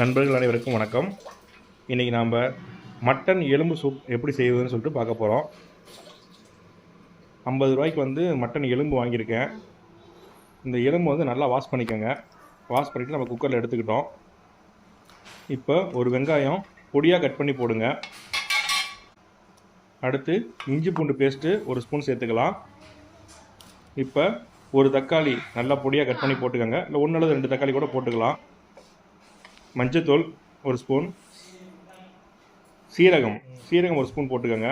நண்பர்கள் அனைவருக்கும் வணக்கம். இன்றைக்கி நாம் மட்டன் எலும்பு சூப் எப்படி செய்வதுன்னு சொல்லிட்டு பார்க்க போகிறோம் ஐம்பது ரூபாய்க்கு வந்து மட்டன் எலும்பு வாங்கியிருக்கேன். இந்த எலும்பு வந்து நல்லா வாஷ் பண்ணிக்கோங்க. வாஷ் பண்ணிவிட்டு நம்ம குக்கரில் எடுத்துக்கிட்டோம். இப்போ ஒரு வெங்காயம் பொடியாக கட் பண்ணி போடுங்க. அடுத்து இஞ்சி பூண்டு பேஸ்ட்டு ஒரு ஸ்பூன் சேர்த்துக்கலாம். இப்போ ஒரு தக்காளி நல்லா பொடியாக கட் பண்ணி போட்டுக்கோங்க. இல்லை ஒன்று அல்லது ரெண்டு தக்காளி கூட போட்டுக்கலாம். மஞ்சத்தூள் ஒரு ஸ்பூன். சீரகம். சீரகம் ஒரு ஸ்பூன் போட்டுக்கோங்க.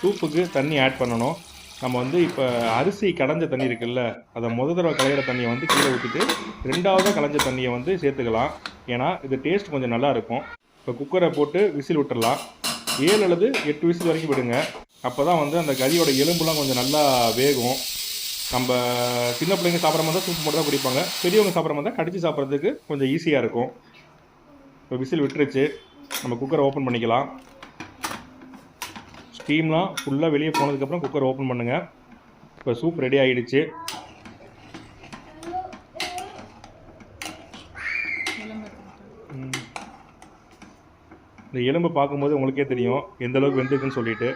சூப்புக்கு தண்ணி ஆட் பண்ணணும். நம்ம வந்து இப்போ அரிசி கடைஞ்ச தண்ணி இருக்குல்ல அதை முத தடவை களையிற தண்ணியை வந்து கீழே ஊற்றிட்டு ரெண்டாவதாக களைஞ்ச தண்ணியை வந்து சேர்த்துக்கலாம். ஏன்னா இது டேஸ்ட் கொஞ்சம் நல்லாயிருக்கும் இப்போ குக்கரை போட்டு விசில் விட்டுறலாம். ஏழு அல்லது எட்டு விசில் வரைக்கும் விடுங்க. அப்போ தான் வந்து அந்த கறியோட எலும்புலாம் கொஞ்சம் நல்லா வேகும். நம்ம சின்ன பிள்ளைங்க சாப்பிட்ற மாதிரி தான் சூப் மட்டும் தான் குடிப்பாங்க. பெரியவங்க சாப்பிட்ற மாதிரி தான் கடிச்சு சாப்பிட்றதுக்கு கொஞ்சம் ஈஸியாக இருக்கும். இப்போ விசில் விட்டுருச்சு. நம்ம குக்கரை ஓப்பன் பண்ணிக்கலாம். ஸ்டீம்லாம் ஃபுல்லாக வெளியே போனதுக்கப்புறம் குக்கர் ஓப்பன் பண்ணுங்கள் இப்போ சூப் ரெடி ஆகிடுச்சு இந்த எலும்பு பார்க்கும்போது உங்களுக்கே தெரியும் எந்த அளவுக்கு வெந்திருக்குன்னு சொல்லிட்டு.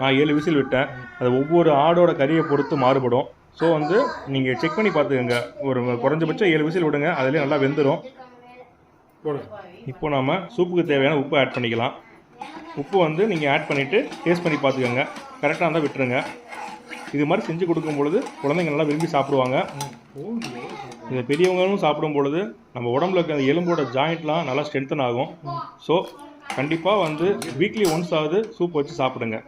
நான் ஏழு விசில் விட்டேன். அது ஒவ்வொரு ஆடோட கறியை பொறுத்து மாறுபடும். ஸோ வந்து நீங்கள் செக் பண்ணி பார்த்துக்கோங்க. ஒரு குறைஞ்சபட்சம் ஏழு விசில் விடுங்க. அதிலே நல்லா வெந்துடும் இப்போ நாம் சூப்புக்கு தேவையான உப்பு ஆட் பண்ணிக்கலாம். உப்பு வந்து நீங்கள் ஆட் பண்ணிவிட்டு டேஸ்ட் பண்ணி பார்த்துக்கோங்க. கரெக்டாக இருந்தால் விட்டுருங்க. இது மாதிரி செஞ்சு கொடுக்கும் பொழுது குழந்தைங்க நல்லா விரும்பி சாப்பிடுவாங்க. இதை பெரியவங்களும் சாப்பிடும் பொழுது நம்ம உடம்புல இருக்க அந்த எலும்போட ஜாயிண்ட்லாம் நல்லா ஸ்ட்ரென்த்தன் ஆகும். ஸோ கண்டிப்பாக வந்து வீக்லி ஒன்ஸ் ஆகுது சூப் வச்சு சாப்பிடுங்க.